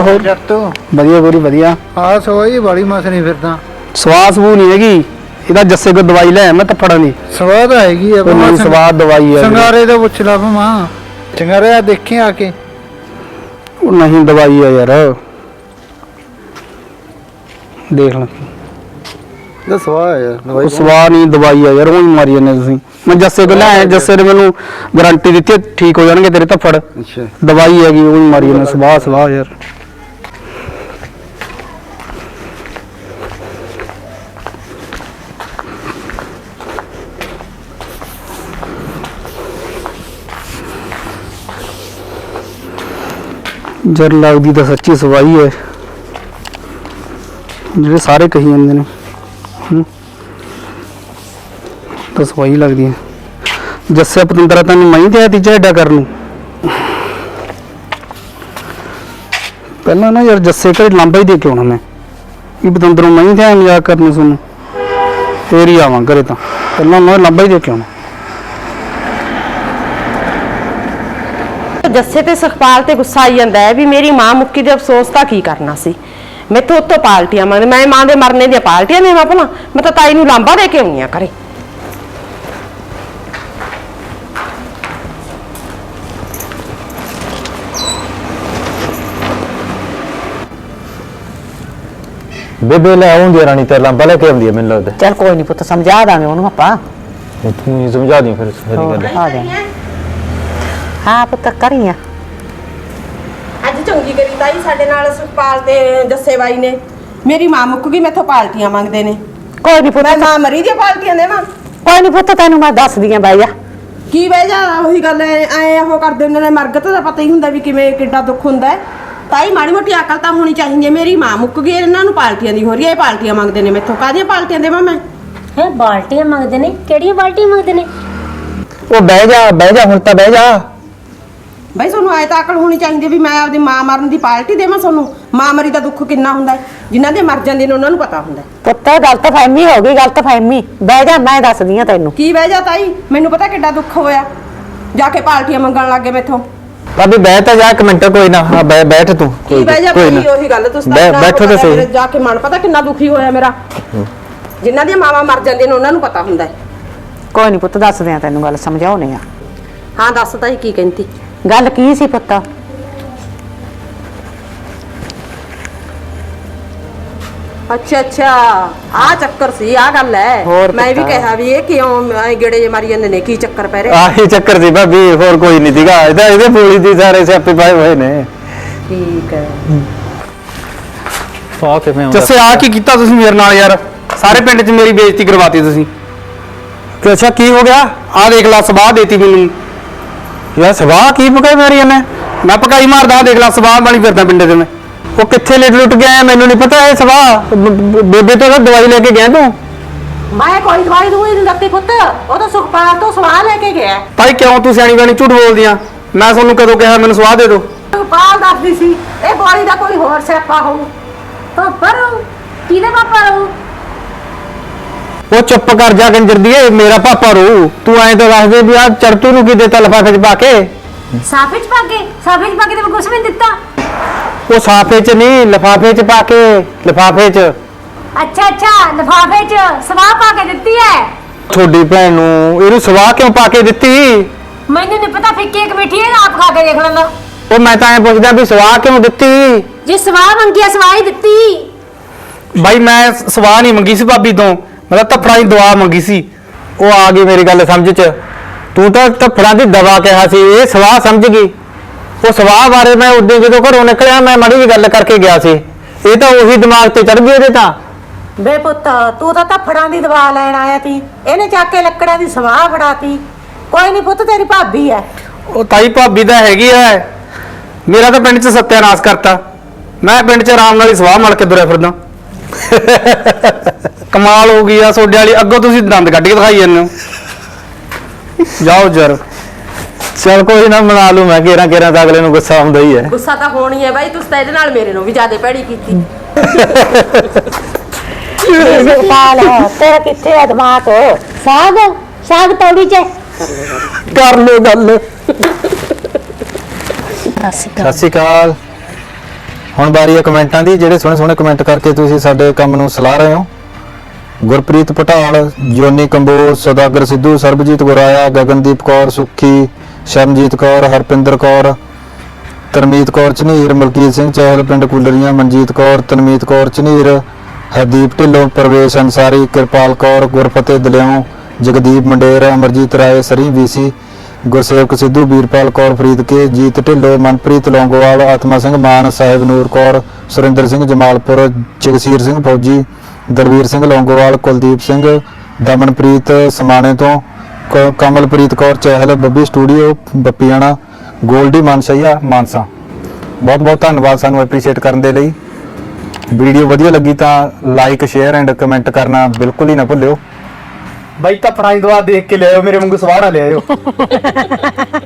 ਹੋਰ ਜੱਟ ਵਧੀਆ ਗੋਰੀ ਵਧੀਆ। ਆ ਸਵਾਈ ਬੜੀ ਮਸਣੀ ਫਿਰਦਾ। ਸਵਾਸ ਬੂ ਨਹੀਂ ਹੈਗੀ। ਇਹਦਾ ਜੱਸੇ ਕੋ ਦਵਾਈ ਲੈ ਮੈਂ ਤੱਫੜਾਂ ਦੀ ਸਵਾਦ ਹੈਗੀ ਆ ਨਹੀਂ ਸਵਾਦ ਦਵਾਈ ਹੈ ਸੰਗਾਰੇ ਦਾ ਪੁੱਛ ਲਾ ਭਮਾ ਸੰਗਾਰੇ ਆ ਦੇਖੀ ਆ ਕੇ। ਉਹ ਨਹੀਂ ਦਵਾਈ ਆ ਯਾਰ। ਦੇਖ ਲੈ। ਇਹ ਸਵਾਹ ਹੈ ਯਾਰ ਦਵਾਈ ਉਹ ਸਵਾਹ ਨਹੀਂ ਦਵਾਈ ਆ ਯਾਰ ਉਹ ਮਾਰੀ ਜਾਂਦੇ ਤੁਸੀਂ। ਮੈਂ ਜੱਸੇ ਕੋਲ ਆਇਆ ਜੱਸੇ ਨੇ ਮੈਨੂੰ ਗਾਰੰਟੀ ਦਿੱਤੀ ਠੀਕ ਹੋ ਜਾਣਗੇ ਤੇਰੇ ਧੱਫੜ ਅੱਛਾ। ਦਵਾਈ ਹੈਗੀ ਉਹ ਮਾਰੀ ਜਾਂਦੇ ਸਵਾਹ ਸਵਾਹ ਯਾਰ। ਜਰ ਲੱਗਦੀ ਤਾਂ ਸੱਚੀ ਸਵਾਈ ਹੈ। ਜਿਹੜੇ ਸਾਰੇ ਕਹੀ ਜਾਂਦੇ ਨੇ, ਹੂੰ। ਤਾਂ ਸਵਾਈ ਲੱਗਦੀ ਹੈ। ਜੱਸੇ ਪਤੰਦਰਾ, ਤੈਨੂੰ ਮੈਂ ਤੇ ਤੀਜਾ ਏਡਾ ਕਰਨ ਨੂੰ। ਪਹਿਲਾਂ ਨਾ ਯਾਰ ਜੱਸੇ ਘਰੇ ਲਾਂਬਾ ਹੀ ਦੇ ਕੇ ਆਉਣਾ ਮੈਂ। ਇਹ ਪਤੰਦਰੋਂ ਮੈਂ ਹੀ ਤੇ ਮਜ਼ਾਕ ਕਰਨ ਸੁਣ ਫੇਰ ਹੀ ਆਵਾਂ ਘਰੇ ਤਾਂ। ਪਹਿਲਾਂ ਮੈਂ ਲਾਂਬਾ ਹੀ ਦੇ ਕੇ ਆਉਣਾ। ਜੱਸੇ ਤੇ ਸੁਖਪਾਲ ਤੇ ਗੁੱਸਾ ਆਈ ਜਾਂਦਾ ਹੈ ਵੀ ਮੇਰੀ ਮਾਂ ਮੁੱਕੀ ਦੇ ਅਫਸੋਸ ਤਾਂ ਕੀ ਕਰਨਾ ਸੀ? ਮੈਥੋਂ ਉੱਤੋਂ ਪਾਲਟੀਆਂ ਮੰਗਦੇ ਮੈਂ ਮਾਂ ਦੇ ਮਰਨੇ ਦੀਆਂ ਪਾਲਟੀਆਂ ਦੇਵਾਂ ਭਲਾ ਮੈਂ ਤਾਂ ਤਾਈ ਨੂੰ ਲਾਂਬਾ ਦੇ ਕੇ ਆਉਣੀ ਆ ਘਰੇ। ਬੇਬੇ ਲੈ ਆਉਂਦੀ ਆ ਰਾਣੀ ਤੇ ਲਾਂਬਾ ਲੈ ਕੇ ਆਉਂਦੀ ਆ ਮੈਨੂੰ ਲੱਗਦਾ। ਚੱਲ ਕੋਈ ਨਹੀਂ ਪੁੱਤ ਸਮਝਾ ਦਾਂਗੇ ਉਹਨੂੰ ਆਪਾਂ। ਤੂੰ ਹੀ ਸਮਝਾ ਦੀ ਫਿਰ ਸਾਰੀ ਗੱਲ। ਆ ਜਾ। ਹਾਂ ਪੁੱਤ ਕਰੀਆਂ ਅੱਜ ਚੰਗੀ ਕਰੀ ਤਾਈ ਸਾਡੇ ਨਾਲ ਸੁਖਪਾਲ ਤੇ ਜੱਸੇ ਬਾਈ ਨੇ। ਮੇਰੀ ਮਾਂ ਮੁੱਕ ਗਈ ਮੈਥੋਂ ਪਾਲਟੀਆਂ ਮੰਗਦੇ ਨੇ। ਕੋਈ ਨਹੀਂ ਪੁੱਤ। ਮੈਂ ਮਾਂ ਮਰੀ ਦੀਆਂ ਪਾਲਟੀਆਂ ਦੇਵਾਂ? ਕੋਈ ਨਹੀਂ ਪੁੱਤ ਤੈਨੂੰ ਮੈਂ ਦੱਸਦੀ ਆਂ ਬਾਈ ਜਾ ਕੀ ਬਹਿ ਜਾ ਉਹੀ ਗੱਲ ਐ ਐ ਉਹ ਕਰਦੇ ਹੁੰਦੇ ਨੇ ਮਰਗਤ ਦਾ ਪਤਾ ਹੀ ਹੁੰਦਾ ਵੀ ਕਿਵੇਂ ਕਿੱਡਾ ਦੁੱਖ ਹੁੰਦਾ ਹੈ ਤਾਈ ਮਾੜੀ ਮੋਟੀ ਅਕਲ ਤਾਂ ਹੋਣੀ ਚਾਹੀਦੀ ਹੈ ਮੇਰੀ ਮਾਂ ਮੁੱਕ ਗਈ ਇਹਨਾਂ ਨੂੰ ਪਾਲਟੀਆਂ ਦੀ ਹੋ ਰਹੀ ਹੈ ਇਹ ਪਾਲਟੀਆਂ ਮੰਗਦੇ ਨੇ ਮੈਥੋਂ। ਕਾਹਦੀਆਂ ਪਾਲਟੀਆਂ ਦੇਵਾਂ ਮੈਂ? ਹੈ ਬਾਲਟੀਆਂ ਮੰਗਦੇ ਨੇ? ਕਿਹੜੀਆਂ ਬਾਲਟੀਆਂ ਮੰਗਦੇ ਨੇ? ਉਹ ਬਹਿ ਜਾ ਬਹਿ ਜਾ ਹੁਣ ਤਾਂ ਬਹਿ ਜਾ। ਬਈ ਤੁਹਾਨੂੰ ਆਏ ਤਾਂ ਅਕਲ ਹੋਣੀ ਚਾਹੀਦੀ ਵੀ ਮੈਂ ਆਪਦੀ ਮਾਂ ਮਰਨ ਦੀ ਪਾਲਟੀ ਦੇਵਾਂ ਤੁਹਾਨੂੰ? ਮਾਂ ਮਰੀ ਦਾ ਦੁੱਖ ਕਿੰਨਾ ਹੁੰਦਾ ਹੈ? ਜਿਨ੍ਹਾਂ ਦੇ ਮਰ ਜਾਂਦੇ ਨੇ ਉਹਨਾਂ ਨੂੰ ਪਤਾ ਹੁੰਦਾ ਹੈ। ਪੁੱਤ ਗਲਤ ਫਹਿਮੀ ਹੋ ਗਈ ਗਲਤ ਫਹਿਮੀ। ਬਹਿ ਜਾ ਮੈਂ ਦੱਸਦੀ ਆਂ ਤੈਨੂੰ। ਕੀ ਬਹਿ ਜਾ ਤਾਈ? ਮੈਨੂੰ ਪਤਾ ਕਿੱਡਾ ਦੁੱਖ ਹੋਇਆ। ਜਾ ਕੇ ਪਾਲਟੀਆਂ ਮੰਗਣ ਲੱਗੇ ਮੈਥੋਂ। ਭਾਬੀ ਬਹਿ ਤਾਂ ਜਾ ਇੱਕ ਮਿੰਟ ਕੋਈ ਨਾ। ਹਾਂ ਬਹਿ ਬੈਠ ਤੂੰ। ਕੀ ਬਹਿ ਜਾ ਕੋਈ ਭਾਈ ਉਹੀ ਗੱਲ ਤੁਸੀਂ ਤਾਂ ਬੈਠੋ ਤਾਂ ਸਹੀ। ਜਾ ਕੇ ਮਨ ਪਤਾ ਕਿੰਨਾ ਦੁਖੀ ਹੋਇਆ ਮੇਰਾ। ਜਿਨ੍ਹਾਂ ਦੀਆਂ ਮਾਵਾਂ ਮਰ ਜਾਂਦੀਆਂ ਨੇ ਉਹਨਾਂ ਨੂੰ ਪਤਾ ਹੁੰਦਾ ਹੈ। ਕੋਈ ਨਹੀਂ ਪੁੱਤ ਦੱਸਦੇ ਆਂ ਤੈਨੂੰ ਗੱਲ ਸਮਝਾਉਣੇ ਆ। ਹਾਂ ਦੱਸ ਤਾਈ ਕੀ ਕਹਿੰਦੀ। ਗੱਲ ਕੀ ਸੀ ਪੁੱਤ? ਅੱਛਾ ਅੱਛਾ ਆ ਚੱਕਰ ਸੀ ਆ ਗੱਲ ਹੈ ਹੋਰ ਮੈਂ ਵੀ ਪਤਾ। ਕਿਹਾ ਵੀ ਇਹ ਕਿਉਂ ਐਂ ਗੇੜੇ ਜੇ ਮਾਰੀ ਜਾਂਦੇ ਨੇ ਕੀ ਚੱਕਰ ਪੈ ਰਿਹਾ? ਆਹੀ ਚੱਕਰ ਸੀ ਭਾਬੀ ਹੋਰ ਕੋਈ ਨਹੀਂ ਸੀਗਾ। ਇਹਦਾ ਇਹਦੇ ਪੂਰੀ ਦੀ ਸਾਰੇ ਸਿਆਪੇ ਪਾਏ ਹੋਏ ਨੇ। ਠੀਕ ਹੈ ਆ ਕਿਵੇਂ ਜੱਸੇ ਆ ਕੀ ਕੀਤਾ ਤੁਸੀਂ ਮੇਰੇ ਨਾਲ ਯਾਰ? ਸਾਰੇ ਪਿੰਡ 'ਚ ਮੇਰੀ ਬੇਇੱਜ਼ਤੀ ਕਰਵਾਤੀ ਤੁਸੀਂ। ਤੇ ਅੱਛਾ ਕੀ ਹੋ ਗਿਆ? ਆ ਦੇਖ ਲਾ ਸਵਾਹ ਦੇਤੀ ਮੈਨੂੰ। ਯਾਰ ਸਵਾਹ ਕੀ ਪਕਾਈ ਮਾਰੀ ਇਹਨੇ? ਮੈਂ ਪਕਾਈ ਮਾਰਦਾ ਦੇਖ ਲਾ ਸਵਾਹ ਵਾਲੀ ਫਿਰਦਾ ਪਿੰਡੇ ਤੇ ਮੈਂ। ਉਹ ਕਿੱਥੇ ਲੁੱਟ ਲੁੱਟ ਗਿਆ ਮੈਨੂੰ ਨਹੀਂ ਪਤਾ ਇਹ ਸਵਾਹ। ਬੇਬੇ ਤੋਂ ਤਾਂ ਦਵਾਈ ਲੈ ਕੇ ਗਿਆ ਤੂੰ? ਮੈਂ ਕੋਈ ਦਵਾਈ ਦੂਈ ਨਹੀਂ ਦਿੱਤੀ ਪੁੱਤ। ਉਹ ਤਾਂ ਸੁਖਪਾਲ ਤੋਂ ਸਵਾਹ ਲੈ ਕੇ ਗਿਆ। ਭਾਈ ਕਿਉਂ ਤੂੰ ਸਿਆਣੀ ਬਾਣੀ ਝੂਠ ਬੋਲਦੀ ਆ? ਮੈਂ ਤੁਹਾਨੂੰ ਕਦੋਂ ਕਿਹਾ ਮੈਨੂੰ ਸਵਾਹ ਦੇ ਦਿਓ। ਸੁਖਪਾਲ ਦੱਸਦੀ ਸੀ ਇਹ ਗੋਲੀ ਦਾ ਕੋਈ ਹੋਰ ਸਿਆਪਾ ਹੋਊ। ਪਾਪਾ ਰਹੂ ਕਿਹਦੇ ਪਾਪਾ ਰਹੂ? ਉਹ ਚੁੱਪ ਕਰ ਜਾ ਕੰਜਰ ਦੀਏ ਮੇਰਾ ਪਾਪਾ ਰੂ। ਤੂੰ ਐਂ ਤਾਂ ਦੱਸ ਦੇ ਵੀ ਆ ਚੜਤੂ ਨੂੰ ਕੀ ਦਿੱਤਾ ਲਫਾਫੇ 'ਚ ਪਾ ਕੇ। ਸਾਫੇ ਚ ਪਾ ਕੇ? ਸਾਫੇ ਚ ਪਾ ਕੇ ਤੇ ਮੈਂ ਕੁਛ ਵੀ ਨਹੀਂ ਦਿੱਤਾ। ਉਹ ਸਾਫੇ 'ਚ ਨਹੀਂ ਲਫਾਫੇ 'ਚ ਪਾ ਕੇ ਲਫਾਫੇ 'ਚ। ਅੱਛਾ ਅੱਛਾ ਲਿਫਾਫੇ ਚ ਸਵਾਹ ਪਾ ਕੇ ਦਿੱਤੀ ਹੈ ਤੁਹਾਡੀ ਭੈਣ ਨੂੰ ਇਹਨੂੰ ਸਵਾਹ ਕਿਉਂ ਪਾ ਕੇ ਦਿੱਤੀ? ਮੈਨੂੰ ਨਹੀਂ ਪਤਾ ਫਿੱਕੀ ਇੱਕ ਮਿੱਠੀ ਹੈ ਆਪ ਖਾ ਕੇ ਦੇਖ ਲੈਂਦਾ। ਉਹ ਮੈਂ ਤਾਂ ਐਂ ਪੁੱਛਦਾ ਵੀ ਸਵਾਹ ਕਿਉਂ ਦਿੱਤੀ? ਜੇ ਸਵਾਹ ਮੰਗਿਆ ਸਵਾਹ ਹੀ ਦਿੱਤੀ। ਭਾਈ ਮੈਂ ਸਵਾਹ ਨਹੀਂ ਮੰਗੀ ਸੀ ਭਾਬੀ ਤੋਂ। ਮੈਂ ਤਾਂ ਧੱਫੜਾਂ ਦੀ ਦੁਆ ਮੰਗੀ ਸੀ। ਉਹ ਆ ਗਈ ਮੇਰੀ ਗੱਲ ਸਮਝ 'ਚ। ਤੂੰ ਤਾਂ ਧੱਫੜਾਂ ਦੀ ਦਵਾ ਕਿਹਾ ਸੀ ਇਹ ਸਵਾਹ ਸਮਝ ਗਈ। ਉਹ ਸਵਾਹ ਬਾਰੇ ਮੈਂ ਉਦੋਂ ਜਦੋਂ ਘਰੋਂ ਨਿਕਲਿਆ ਮੈਂ ਮਾੜੀ ਜਿਹੀ ਗੱਲ ਕਰਕੇ ਗਿਆ ਸੀ। ਇਹ ਤਾਂ ਉਹੀ ਦਿਮਾਗ ਤੇ ਚੜ ਗਈ ਇਹਦੇ ਤਾਂ। ਬੇ ਪੁੱਤ ਤੂੰ ਤਾਂ ਧੱਫੜਾਂ ਦੀ ਦਵਾ ਲੈਣ ਆਇਆ ਸੀ। ਇਹਨੇ ਚੱਕ ਕੇ ਲੱਕੜਾਂ ਦੀ ਸਵਾਹ ਫੜਾਤੀ। ਕੋਈ ਨਹੀਂ ਪੁੱਤ ਤੇਰੀ ਭਾਬੀ ਐ। ਉਹ ਤਾਈ ਭਾਬੀ ਤਾਂ ਹੈਗੀ ਐ। ਮੇਰਾ ਤਾਂ ਪਿੰਡ 'ਚ ਸੱਤਿਆਨਾਸ਼ ਕਰਤਾ। ਮੈਂ ਪਿੰਡ 'ਚ ਆਰਾਮ ਨਾਲ ਹੀ ਸਵਾਹ ਮਲ ਕੇ ਤੁਰਿਆ ਫਿਰਦਾ। ਕਮਾਲ ਹੋ ਗਈ ਆ ਸੋਡੇ ਵਾਲੀ। ਅੱਗੋਂ ਤੁਸੀਂ ਦੰਦ ਕੱਢ ਕੇ ਦਿਖਾਈ ਜਾਂਦੇ ਹੋ। ਜਾਓ ਜਰ। ਚਲ ਕੋਈ ਨਾ ਮਨਾ ਲੂ ਮੈਂ। ਕੇਰਾ ਕੇਰਾ ਤਾਂ ਅਗਲੇ ਨੂੰ ਗੁੱਸਾ ਆਉਂਦਾ ਹੀ ਹੈ। ਗੁੱਸਾ ਤਾਂ ਹੋਣੀ ਹੈ ਬਾਈ ਤੁਸੀਂ ਤਾਂ ਇਹਦੇ ਨਾਲ ਮੇਰੇ ਨੂੰ ਵੀ ਜ਼ਿਆਦਾ ਭੈੜੀ ਕੀਤੀ। ਸੁਖਪਾਲ ਤੇਰਾ ਕਿੱਥੇ ਐ ਦਿਮਾਗ? ਸਾਗ ਸਾਗ ਤੌੜੀ ਚ। ਕਰ ਲੋ ਗੱਲ। ਸਤਿ ਸ਼੍ਰੀ ਅਕਾਲ। ਹੁਣ ਬਾਰੀ ਹੈ ਕਮੈਂਟਾਂ ਦੀ, ਜਿਹੜੇ ਸੋਹਣੇ ਸੋਹਣੇ ਕਮੈਂਟ ਕਰਕੇ ਤੁਸੀਂ ਸਾਡੇ ਕੰਮ ਨੂੰ ਸਲਾਹ ਰਹੇ ਹੋ। ਗੁਰਪ੍ਰੀਤ ਪਟਾਲ, ਜੋਨੀ ਕੰਬੋਜ, ਸਦਾਗਰ ਸਿੱਧੂ, ਸਰਬਜੀਤ ਗੁਰਾਇਆ, ਗਗਨਦੀਪ ਕੌਰ, ਸੁੱਖੀ ਸ਼ਰਨਜੀਤ ਕੌਰ, ਹਰਪਿੰਦਰ ਕੌਰ, ਤਰਮੀਤ ਕੌਰ, ਝਨੀਰ, ਮਲਕੀਤ ਸਿੰਘ ਚਹਿਲ, ਪਿੰਡ ਕੁਲਰੀਆਂ, ਮਨਜੀਤ ਕੌਰ ਤਨਮੀਤ ਕੌਰ, ਝਨੀਰ, ਹਰਦੀਪ ਢਿੱਲੋਂ, ਪ੍ਰਵੇਸ਼ ਅੰਸਾਰੀ ਕਿਰਪਾਲ ਕੌਰ, ਗੁਰਫਤਿਹ ਦਲਿਓ, ਜਗਦੀਪ ਮੰਡੇਰ, ਅਮਰਜੀਤ ਰਾਏ, ਸਰੀ, ਵੀਸੀ ਗੁਰਸੇਵਕ ਸਿੱਧੂ, ਵੀਰਪਾਲ ਕੌਰ ਫਰੀਦਕੇ ਜੀਤ ਢਿੱਲੋਂ, ਮਨਪ੍ਰੀਤ ਲੌਂਗੋਵਾਲ, ਆਤਮਾ ਸਿੰਘ ਮਾਨ, ਸਾਹਿਬ ਨੂਰ ਕੌਰ, ਸੁਰਿੰਦਰ ਸਿੰਘ ਜਮਾਲਪੁਰ, ਜਗਸੀਰ ਸਿੰਘ ਫੌਜੀ ਦਲਵੀਰ ਸਿੰਘ ਲੌਂਗੋਵਾਲ, ਕੁਲਦੀਪ ਸਿੰਘ, ਦਮਨਪ੍ਰੀਤ ਸਮਾਣੇ ਤੋਂ, ਕ- ਕਮਲਪ੍ਰੀਤ ਕੌਰ, ਚਹਿਲ, ਬੱਬੀ ਸਟੂਡੀਓ, ਬੱਪੀਆਣਾ, ਗੋਲਡੀ, ਮਾਨਸਈਆ, ਮਾਨਸਾ। ਬਹੁਤ ਬਹੁਤ ਧੰਨਵਾਦ ਸਾਨੂੰ ਐਪਰੀਸ਼ੀਏਟ ਕਰਨ ਦੇ ਲਈ। ਵੀਡੀਓ ਵਧੀਆ ਲੱਗੀ ਤਾਂ ਲਾਈਕ ਸ਼ੇਅਰ ਐਂਡ ਕਮੈਂਟ ਕਰਨਾ ਬਿਲਕੁਲ ਹੀ ਨਾ ਭੁੱਲਿਓ। ਬਾਈ ਤਾਂ ਪੁਰਾਣੀ ਦਵਾ ਦੇਖ ਕੇ ਲਿਆਇਓ ਮੇਰੇ ਵਾਂਗੂ ਸਵਾਹ ਨਾ ਲਿਆਇਓ।